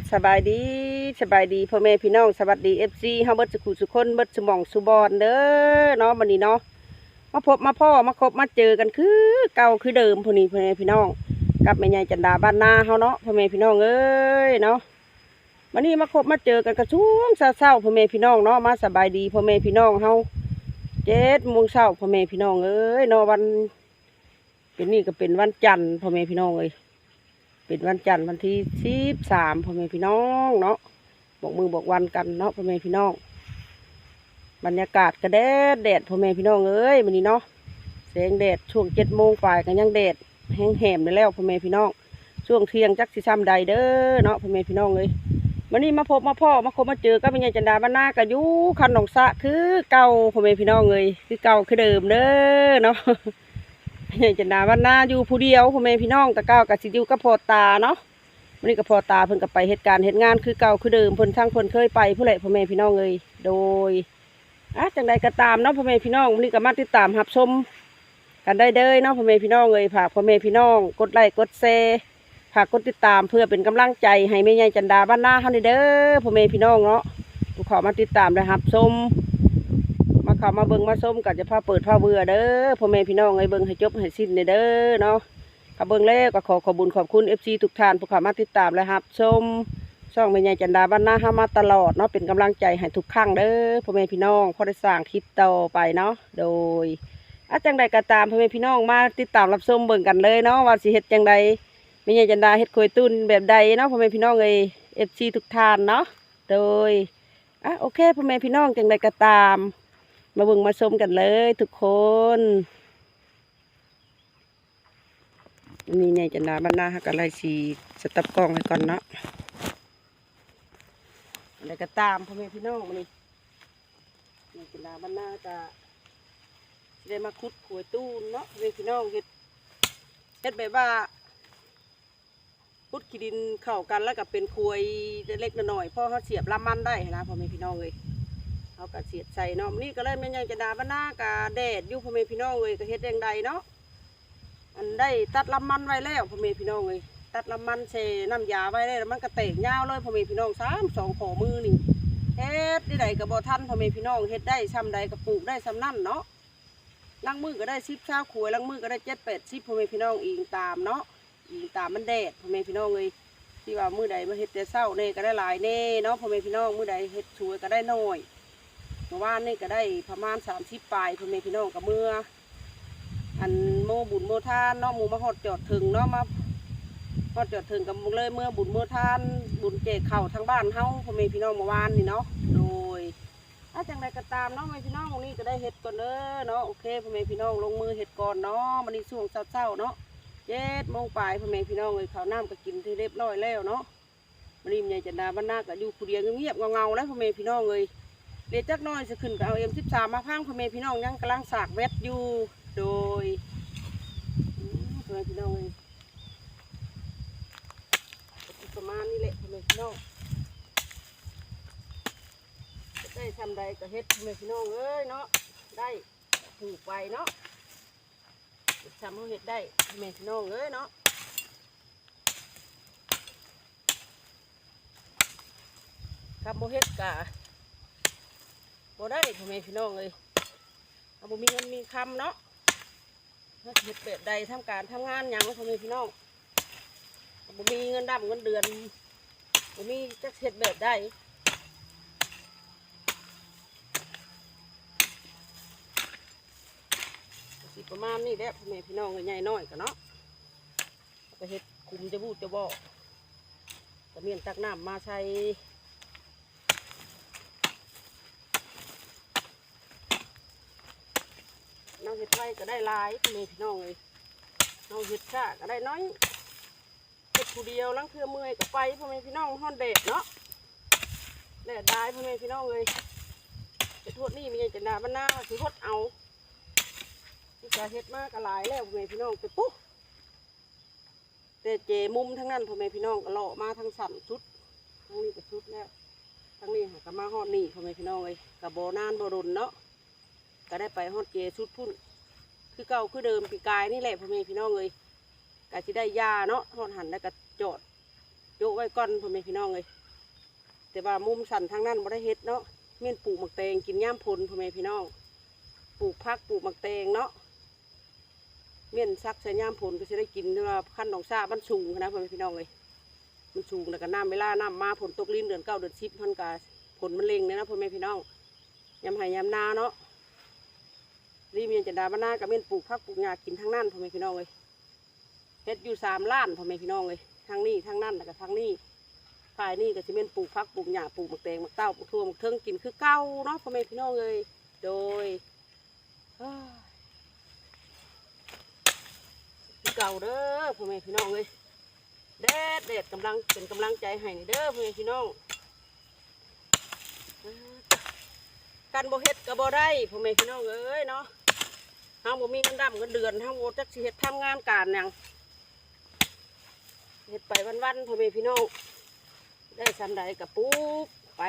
บสบายดีสบายดีพ่อแม่พี่น้องสวัสดีเอฟซีเฮาเบิดสุขุสุคนเบิดสมองสุบอนเด้อเนาะมื้อนี้เนาะมาพบมาพ่อมาคบมาเจอกันคือเก่าคือเดิมพ่อนี้พ่อแม่พี่น้อง กับแม่ใหญ่จันดาบ้านนาเฮาเนาะพ่อแม่พี่น้องเอ้ยเนาะวันนี้มาคบมาเจอกันกระช่วงเช้าๆพ่อแม่พี่น้องเนาะมาสบายดีพ่อแม่พี่น้องเฮาเจ็ดโมงเช้าพ่อแม่พี่น้องเอ้ยเนาะวันเป็นนี่ก็เป็นวันจันทร์พ่อแม่พี่น้องเอ้ย เป็นวันจันทร์วันที่สิบสามพ่อแม่พี่น้องเนาะบอกมือบอกวันกันเนาะพ่อแม่พี่น้อง บรรยากาศก็แดดแดดพ่อแม่พี่น้องเอ้ยวันนี้เนาะแสงแดดช่วงเจ็ดโมงฝ่ายกันยังแดดแห้งแหมเลยแล้วพ่อแม่พี่น้องช่วงเที่ยงจักสิซ้ำใดเด้อเนาะพ่อแม่พี่น้องเอ้ยวันนี้มาพบมาพ่อมาคบมาเจอกับแม่ยายจันดาบ้านนากะยุคันหนองสะคือเก่าพ่อแม่พี่น้องเอ้ยคือเก่าคือเดิมเด้อเนาะ จันดาวันหน้าอยู่ผู้เดียวพ่อแม่พี่น้องตะเก้ากับสิอยู่กับพอตาเนาะวันนี้กับพอตาเพิ่นก็ไปเหตุการณ์เหตุงานคือเก่าคือเดิมเพิ่นทั้งเพิ่นเคยไปผู้ใดพ่อแม่พี่น้องเลยโดยอะจังใดก็ตามเนาะพ่อแม่พี่น้องวันนี้ก็มาติดตามรับชมกันได้เด้เนาะพ่อแม่พี่น้องเลยฝากพ่อแม่พี่น้อง กดไลค์กดแชร์ฝากกดติดตามเพื่อเป็นกำลังใจให้แม่ใหญ่จันดาบ้านหน้าเฮานี่เด้อพ่อแม่พี่น้องเนาะขอมาติดตามและรับชม เขามาเบิ่งมาส้มกันจะพาเปิดพาเบื่อเด้อพ่อแม่พี่น้องไอ้เบิ่งให้จบให้สิ้นเด้อเนาะขับเบิ่งแล้วก็ขอขอบุญขอบคุณ FC ทุกท่านผู้เขามาติดตามและรับชมช่องแม่ใหญ่จันดาบ้านนาเฮามาตลอดเนาะเป็นกำลังใจให้ทุกครั้งเด้อพ่อแม่พี่น้องพอได้สร้างคลิปต่อไปเนาะโดยอาจังใดก็ตามพ่อแม่พี่น้องมาติดตามรับชมเบิ่งกันเลยเนาะว่าสิเฮ็ดจังใดแม่ใหญ่จันดาเฮ็ดควยตุ้นแบบใดเนาะพ่อแม่พี่น้องเอ้ย FC ทุกท่านเนาะโดยอะโอเคพ่อแม่พี่น้องจังใดก็ตาม มาเบิ่งมาชมกันเลยทุกคนนี่เนี่ยจะนาบ้านนาฮักอะไรสีสตับกล้องให้ก่อนเนาะอะไรก็ตามพ่อแม่พี่น้องมานี่นี่จะนาบ้านนาก็สิได้มาคุดขวตู้เนาะพ่อแม่พี่น้องเฮ็ดเฮ็ดแบบว่าพุดขี้ดินเข้ากันแล้วก็เป็นควยเล็กๆน้อยๆพอเขาเสียบลำมันได้นะพ่อแม่พี่น้องเลย เอากระเสียดใส่เนาะนี่ก็เลยแม่นยังจะดาบ้านหน้ากะแดดอยู่พ่อแม่พี่น้องเลยก็เฮ็ดแดงใดเนาะอันได้ตัดลำมันไว้แล้วพ่อแม่พี่น้องเลยตัดลำมันเชน้ำยาไว้แล้วมันก็เตกยาวเลยพ่อแม่พี่น้องสามสองขอมือนี่เฮ็ดได้ใดก็บ่ทันพ่อแม่พี่น้องเฮ็ดได้ซ้ำใดก็ปลูกได้ซ้ำนั่นเนาะลังมือก็ได้สิบเช้าขวยลังมือก็ได้เจ็ดแปดสิบพ่อแม่พี่น้องอิงตามเนาะอิงตามมันแดดพ่อแม่พี่น้องเลยที่ว่ามือใดมาเฮ็ดแต่เช้าเน่ก็ได้หลายเน่เนาะพ่อแม่พี่น้องมือใดเฮ็ดช่วยก็ได้น้อย เมื่อวานนี่ก็ได้ประมาณสามสิบปลายพ่อแม่พี่น้องกับเมื่อ อันโมบุญโมทานนาะหมูมาหอดจอดถึงเนาะมาหอดจอดถึงกับเลยเมื่อบุญโมทานบุญเจกเข่าทั้งบ้านเฮาพ่อแม่พี่น้องเมื่อวานนี่เนาะโดยถ้าจังใดก็ตามเนาะพ่อแม่พี่น้องวันนี้ก็ได้เห็ดก่อนเด้อเนาะโอเคพ่อแม่พี่น้องลงมือเห็ดก่อนเนาะมันนี้ช่วงเช้าๆเนาะเจ็ดโมงปลายพ่อแม่พี่น้องเลยข้าวน้ำก็กินที่เรียบร้อยแล้วเนาะมันนี้มันยังจะนดาบ้านนาก็อยู่ผู้เดียวเงียบเงาๆแล้วพ่อแม่พี่น้องเลย เดี๋ยวจักน้อยจะขึ้นไปเอาเอ็มสิบสามมาพังพ่อแม่พี่น้องยังกำลังสากเวทอยู่โดยพ่อแม่พี่น้องเลยประมาณนี้แหละพ่อแม่พี่น้องได้ทำใดก็เฮ็ดพ่อแม่พี่น้องเอ้ยเนาะได้ถูกไปเนาะทำให้เฮ็ดได้พ่อแม่พี่น้องเอ้ยเนาะครับโมเฮ็ดกะ บ่ได้พ่อแม่พี่น้องเลยเอาบ่มีเงินมีคำเนาะถ้าเฮ็ดแบบใดทำการทำงานยังพ่อแม่พี่น้องบ่มีเงินดำเงินเดือนบ่มีจักเฮ็ดแบบใดสิประมาณนี้แหละพ่อแม่พี่น้องใหญ่น้อยกันเนาะก็เฮ็ดคุมจะบูดจะบ่ก็เมียนตักน้ำมาใช้ น้องเห็ดไว้ก็ได้ลายเมพี่น้องเลยน้องเห็ดซ่าก็ได้น้อยเห็ดผู้เดียวลังเทือเมื่อยก็ไปพ่อแม่พี่น้องห้อนเด็ดเนาะแดดได้พ่อแม่พี่น้องเลยเห็ดทวดนี่มีอย่างจะนาบ้านหน้าถือฮดเอาที่จะเห็ดมากก็หลายแล้วพ่อแม่พี่น้องไปปุ๊บแต่เจมุมทั้งนั้นพ่อแม่พี่น้องก็เลาะมาทั้งสั่นชุดทั้งนี้ก็ชุดแล้วทั้งนี้หาก็มาฮอดนี่พ่อแม่พี่น้องเลยกับโบนานโบรุนเนาะ ก็ได้ไปฮอดเจชุดพุ่นคือเก่าคือเดิมปีกายนี่แหละพ่อแม่พี่น้องเลยก็จะได้ยาเนาะฮอดหันแล้วก็จอดโยกไว้ก่อนพ่อแม่พี่น้องเลยแต่ว่ามุมสันทางนั้นบ่ได้เฮ็ดเนาะเม่นปลูกหมักแตงกินย่ามพลพ่อแม่พี่น้องปลูกพักปลูกหมักแตงเนาะเม่นซักใส่ย่ามพลก็จะได้กินที่ว่าขั้นหนองซาบ้านสูงนะพ่อแม่พี่น้องเลยมันสูงแล้วก็น้ำเวลาน้ำมาผลตกลิ้นเดือนเก้าเดือนสิบพันกาผลมันเล็งเลยนะพ่อแม่พี่น้องยำไห้ยำนาเนาะ รีเมียนจันดาบ้านนากับเม่นปลูกพักปลูกหญ้ากินทั้งนั้นพ่อแม่พี่น้องเลยเฮ็ดอยู่สามล้านพ่อแม่พี่น้องเลยทางนี้ทางนั้นแล้วก็ทางนี้ภายนี่ก็สิเป็นปลูกพักปลูกหญ้าปลูกมะแตงมะเต้าปลูกทั่วมะเทิงกินคือเก่าเนาะพ่อแม่พี่น้องเลยโดยเฮือเก่าเด้อพ่อแม่พี่น้องเลยแดดแดดกำลังเป็นกำลังใจให้เด้อพ่อแม่พี่น้องกันบ่เฮ็ดก็บ่ได้พ่อแม่พี่น้องเอ้ยเนาะ เฮาบ่มีเงินดำเงินเดือนเฮาบ่จักสิเฮ็ดทำงานการหยังเฮ็ดไปวันๆพ่อแม่พี่น้องได้ซำใดก็ปลูกไป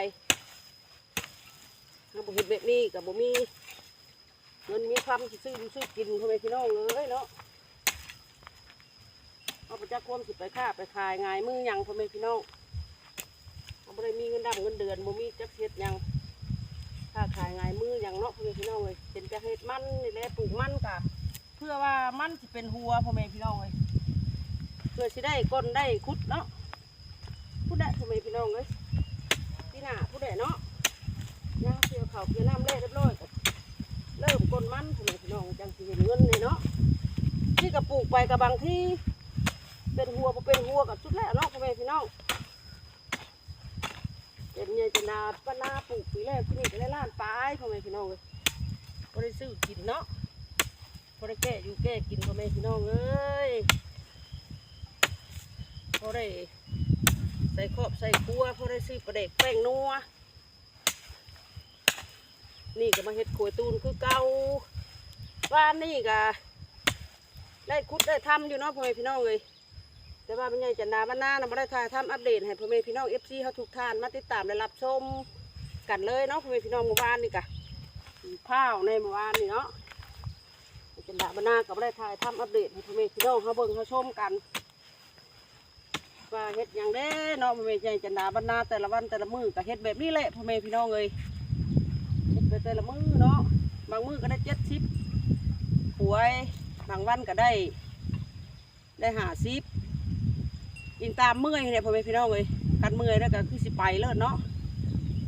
เฮาบ่เฮ็ดแบบนี้ก็บ่มีเงินมีความสิซื้อซื้อกินพ่อแม่พี่น้องเลยเนาะเฮาบ่จักความสิไปค้าไปขายง่ายมือหยังพ่อแม่พี่น้องเฮาบ่ได้มีเงินดำเงินเดือนบ่มีจักเฮ็ดหยังาขายง่ายมืออย่างเนาะพ่อแม่พี่น้องเลยเป็นจะเฮ็ดมันนี่แหละปลูกมันกะเพื่อว่ามันจะเป็นหัวพ่อแม่พี่น้องเลยเพื่อสิได้ก้นได้คุดเนาะผู้ใดพ่อแม่พี่น้องเลยพี่หน้าผู้ใดเนาะย่างเกี่ยวเขาเกี่ยวน้ำเละเรียบร้อยก็เริ่มก้นมันพ่อแม่พี่น้องจังสิเห็นเงินเลยเนาะที่กระปลูกไปกับบางที่เป็นหัวเป็นหัวกับชุดแล้วเนาะพ่อแม่พี่น้อง เป็นไงจะนาปะนาปลูกปีแรกที่นี่ก็ได้ล้านปลายพ่อแม่พี่น้องเลยพอได้ซื้อกินเนาะพอได้แก้อยู่แก้กินพ่อแม่พี่น้องเอ้ยพอได้ใส่ครอบใส่ครัวพอได้ซื้อปลาเด็กแป้งนัวนี่ก็มาเฮ็ดขวยตูนคือเก่าว่านนี่ก็ได้คุดได้ทำอยู่เนาะพ่อแม่พี่น้องเลย แต่ว่าเป็นไงจันดาบ้านหน้านะไม่ได้ถ่ายทำอัปเดตให้พ่อแม่พี่น้องเอฟซีเขาทุกท่านมาติดตามและรับชมกันเลยเนาะพ่อแม่พี่น้องหมู่บ้านนี่กะข้าวในหมู่บ้านนี่เนาะจันดาบ้านหน้าก็ไม่ได้ถ่ายทำอัปเดตให้พ่อแม่พี่น้องเขาเบิ่งเขาชมกันว่าเฮ็ดอย่างเด้เนาะพ่อแม่ใจจันดาบ้านหน้าแต่ละวันแต่ละมือก็เฮ็ดแบบนี้แหละพ่อแม่พี่น้องเลยเฮ็ดไปแต่ละมือเนาะบางมือก็ได้เจ็ดสิบหวยบางวันก็ได้ได้หาสิบ ยิงตามเมื่อยเนี่ยพ่อแม่พี่น้องเลยกันเมื่อยแล้วก็คือสิไปเลิศเนาะ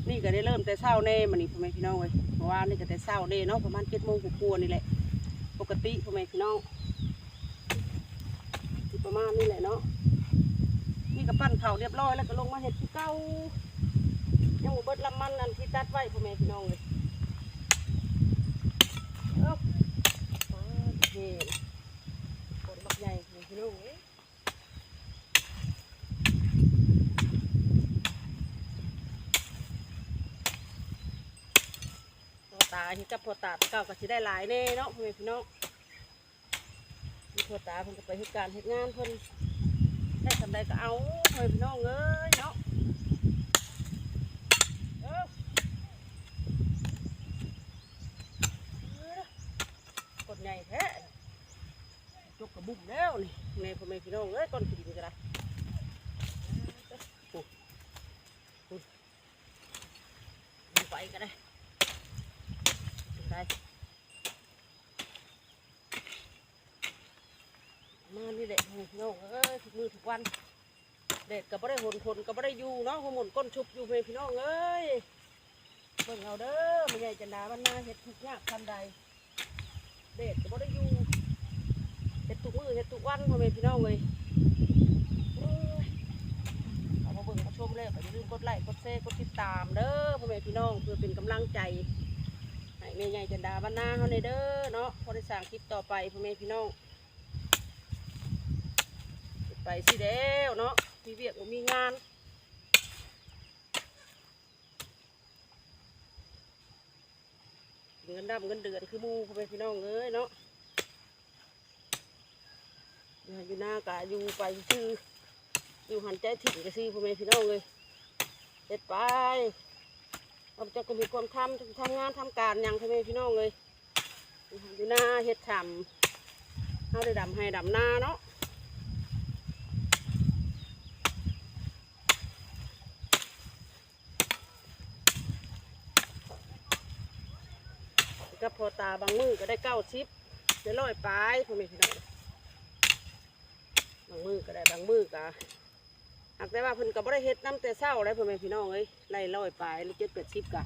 นี่ก็ได้เริ่มแต่เช้าแน่มันนี่พ่อแม่พี่น้องเลยเพราะว่านี่ก็แต่เช้าเด้เนาะประมาณเจ็ดโมงกว่านี่แหละปกติพ่อแม่พี่น้องที่ประมาณนี่แหละเนาะนี่ก็ปั้นเผาเรียบร้อยแล้วก็ลงมาเห็ดที่เก้ายังเบิดลำมันนั่นที่ตัดไว้พ่อแม่พี่น้องเลยเอ้ามาเห็นคนบักใหญ่พี่น้องเอ้ ยพอตาที่กับพอตาเก่าก็สิได้หลายแน่เนาะพ่อแม่พี่น้องมีพอตาเพิ่นก็ไปเฮ็ดการเฮ็ดงานเพิ่นได้ทำใดก็เอาพ่อแม่พี่น้องเอ้ยเนาะกดใหญ่แท้จกกระบุ่มแล้วนี่แม่พ่อแม่พี่น้องเอ้ยก้อนขี้ดินก็ได้ไปก็ได้ ได้มานี่แหละพี่น้องเอ้ยทุกมือทุกวันเด็ดก็บ่ได้หนทนก็บ่ได้อยู่เนาะหมุนก้นชุบอยู่เพื่อนพี่น้องเอ้ยเพิ่งเอาเด้อไม่ใหญ่จะนาบ้านนาเฮ็ดทุกยากทันใดเด็ดก็บ่ได้อยู่เฮ็ดทุกมือเฮ็ดทุกวันพ่อแม่พี่น้องเลยเอามาเบิ่งมาชมเลยอย่าลืมกดไลค์กดแชร์กดติดตามเด้อพ่อแม่พี่น้องเพื่อเป็นกำลังใจ ให้แม่ใหญ่จันดาบ้านนาเขาในเด้อเนาะพอได้สั่งคลิปต่อไปพ่อแม่พี่น้องไปสิเด้วเนาะมีเวียกมีงานเงินดำเงินเดือนคือมูพ่อแม่พี่น้องเอ้ยเนาะอยู่หน้ากะอยู่ไปซื้ออยู่หันใจถิ่นก็ซื้อพ่อแม่พี่น้องเลยเด็ดไป เขาจะก็มีความทำทำงานทำการยังทำไมพี่น้องเลยดูหน้าเห็ดฉ่ำเขาได้ดำให้ดำหน้าเนาะกับพอตาบางมือก็ได้เก้าชิปได้ร้อยปลายพอม่พี่น้องบางมือก็ได้บางมือก็ หากแต่ว่าเพิ่นก็บ่ได้เฮ็ดน้ำแต่เช้าเลยพ่อแม่พี่น้องเอ้ยไล่ร้อยปลายหรือเจ็ดแปดชิปกะ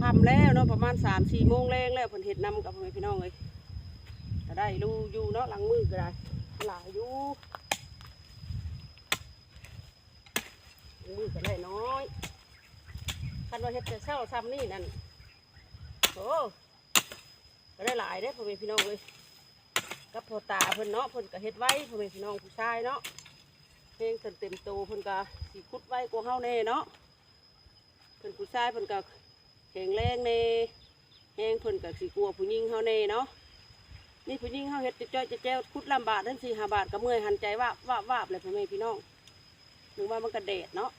ทำแล้วเนาะประมาณสามสี่โมงแรงแล้วเพิ่นเฮ็ดน้ำกับพ่อแม่พี่น้องเอ้ยก็ได้รูอยู่เนาะหลังมือก็ได้หลายอยู่มือก็ได้น้อยคันว่าเฮ็ดแต่เช้าซ้ำนี่นั่นโอ้ก็ได้หลายได้อพ่อแม่พี่น้องเลยกับพ่อตาเพิ่นเนาะเพิ่นก็เฮ็ดไว้พ่อแม่พี่น้องผู้ชายเนาะ เพลงเพิ่นเต็มโตเพิ่นก็สิคุดไว้กว่าเฮาแน่เนาะเพิ่นผู้ชายเพิ่นก็แข็งแรงแน่แฮงเพิ่นก็สิกลัวผู้หญิงเฮาแน่เนาะนี่ผู้หญิงเฮาเฮ็ดจะจ้อยจะแจ้วคุดลำบากทั้งสี่ห้าบาทก็เมื่อยหันใจว่าบวาบวาบเลยพ่อแม่พี่น้องถึงว่ามันก็แดดเนาะ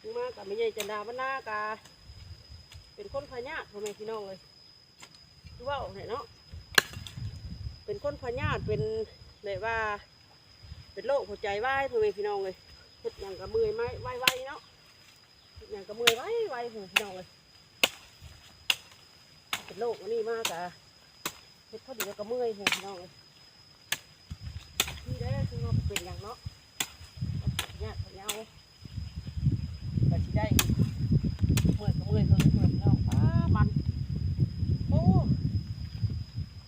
ถึงมากับไม่ใหญ่จันดาวันหน้ากาเป็นคนพญาติพ่อแม่พี่น้องเลยคือว่าเนี่ยเนาะเป็นคนพญาติเป็น แบบว่า เป็นโรคหัวใจวายพ่อแม่พี่น้องเลยเฮ็ดอย่างกับมือไม้ไวไวๆเนาะเฮ็ดอย่างกับมือไวไวพ่อแม่พี่น้องเลยเป็นโรคอันนี้มากอะเฮ็ดพอดีแล้วก็เมื่อยพ่อแม่พี่น้องเลยนี่ได้คือว่าเป็นอย่างเนาะพญาติพญาก็สิได้เมื่อยก็เมื่อยเพิ่นเมื่อยพี่น้องป้ามันโอ้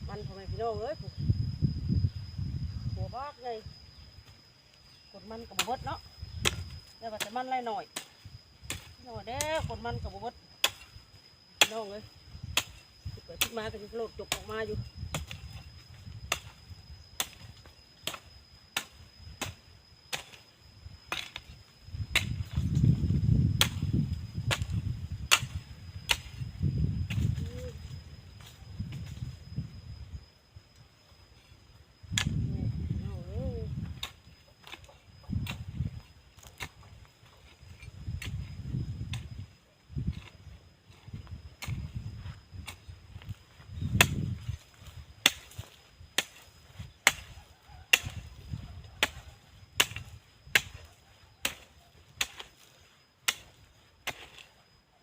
มันทำไมพี่น้องเอ้ย บากไงกดมันกับบ่เบิดเนาะแล้วว่าแต่มันไรหน่อยหน่อยเด้อกดมันกับบุบดน้องเลยสิเปิดขึ้นมาก็จะโลดจบออกมาอยู่นี่พี่น้อง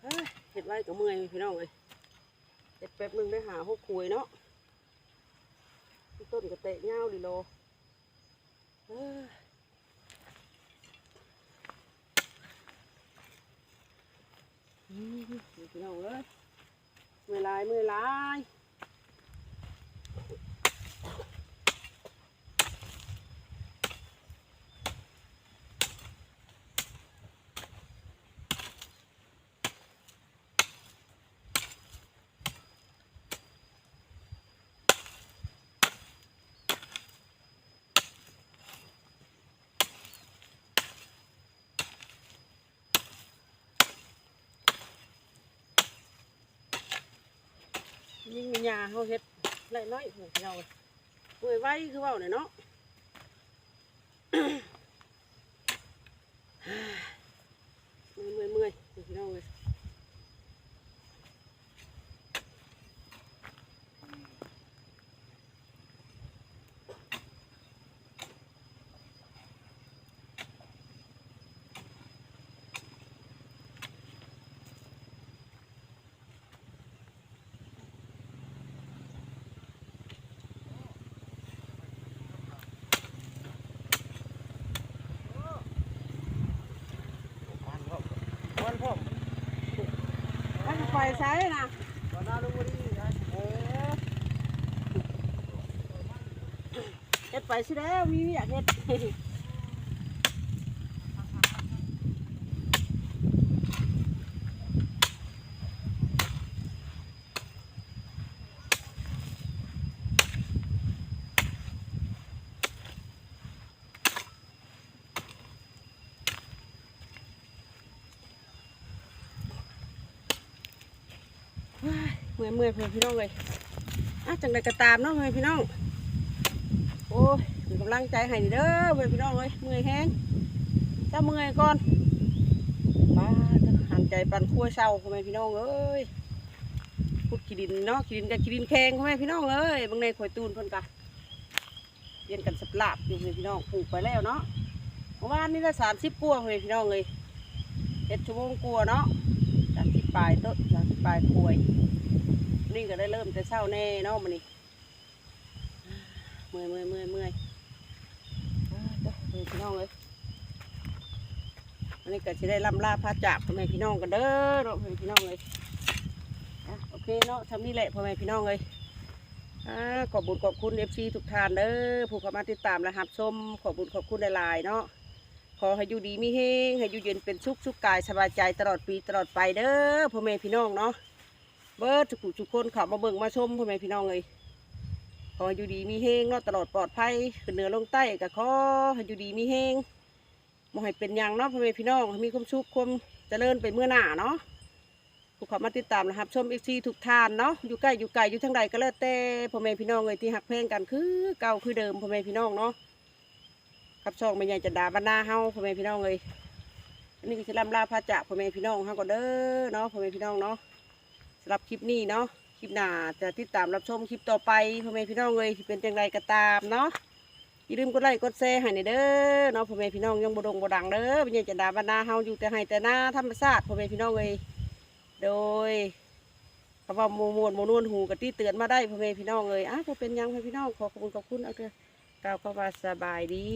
เอ้ยเอ้ยเห็ดไว้กับเมื่อยพี่น้องเลยเห็ดแป๊บนึงได้หาหกคุยเนาะต้นก็เตะเงาดิโลเอ้ยพี่น้องเอ้ยเมื่อยลายเมื่อยลาย ยิ่งมีหญ้าเขาเฮ็ดไรน้อยหูเราเมื่อยไว้คือเว่าเนี่ยเนาะ เมื่อยเมื่อยเมื่อยพี่น้องเลย วันพ่อวันไปใช้นะวันนาลุงดีนะเออเฮ็ดไปสิแล้วมีอยากเฮ็ด เมื่อยเมื่อยเพื่อนพี่น้องเลยอะจังใดก็ตามเนาะเพื่อนพี่น้อง โอ้ยเป็นกำลังใจให้เด้อเพื่อนพี่น้องเลยเมื่อยแห้งจ้าเมื่อยก่อนป้าหันใจปันขั้วเศร้าเพื่อนพี่น้องเอ้ยพุดขีดินเนาะขีดินกับขีดินแข็งเพื่อนพี่น้องเอ้ยบางในข่อยตูนเพิ่นกะเรียนกันสับลาบอยู่เพื่อนพี่น้องปลูกไปแล้วเนาะเมื่อวานนี่ละสามสิบกัวเพื่อนพี่น้องเลยเจ็ดชั่วโมงกลัวเนาะ สามสิบปลายต้นสามสิบปลายกล้วย นี่ก็ได้เริ่มจะเศร้าแน่เนาะมันนี่เมื่อยเมื่อยเมื่อยเมื่อยอ่าเด้อเด้อพี่น้องเลยวันนี้ก็จะได้ล่ำลาพาจากพ่อแม่พี่น้องกันเด้อเนาะพ่อแม่พี่น้องเลยโอเคเนาะทำนี่แหละพ่อแม่พี่น้องเลยอขอบบุญขอบคุณเอฟซีทุกท่านเด้อผู้เข้ามาติดตามและรับชมขอบบุญขอบคุณหลายๆเนาะ ขอให้อยู่ดีมีเฮงให้อยู่เย็นเป็นสุขสุขกายสบายใจตลอดปีตลอดไปเด้อพ่อแม่พี่น้องเนาะเบิร์ดทุกทุกคนเขับมาเบิ่งมาชมพ่อแม่พี่น้องเลยขอให้อยู่ดีมีเฮงเนาะตลอดปลอดภัยขึ้นเหนือลงใต้ก็ขอให้อยู่ดีมีเฮงบ่ให้เป็นหยังเนาะพ่อแม่พี่น้องมีความสุขความเจริญไปเมื่อหน้าเนาะผู้ขับมาติดตามนะครับ ชมอีกทีทุกท่านเนาะอยู่ใกล้อยู่ไกลอยู่ทางใดก็แล้วแต่พ่อแม่พี่น้องเลยที่หักเพลงกันคือเก่าคือเดิมพ่อแม่พี่น้องเนาะ กับช่องไม่ใหญ่จะด่าบรรณาเฮาพ่อแม่พี่น้องเลยอันนี้ก็จะลำลาพระจาพ่อแม่พี่น้องเฮาก็เด้อเนาะพ่อแม่พี่น้องเนาะสำหรับคลิปนี้เนาะคลิปหน้าจะติดตามรับชมคลิปต่อไปพ่อแม่พี่น้องเลยที่เป็นจังไรก็ตามเนาะอย่าลืมกดไลค์กดแชร์ให้ในอยเด้อเนาะพ่อแม่พี่น้องยังบดงบดังเด้อเป็นยังจะดาบรรดาเฮาอยู่แต่ให้แต่หน้าธรรมชาติพ่อแม่พี่น้องเลยโดยคำว่าโมมวนโมนวนหูกะที่เตือนมาได้พ่อแม่พี่น้องเลยอ้าวบ่เป็นยังพ่อแม่พี่น้องขอขอบคุณขอบคุณเอาเถอะ ก้าวคำว่าสบายดี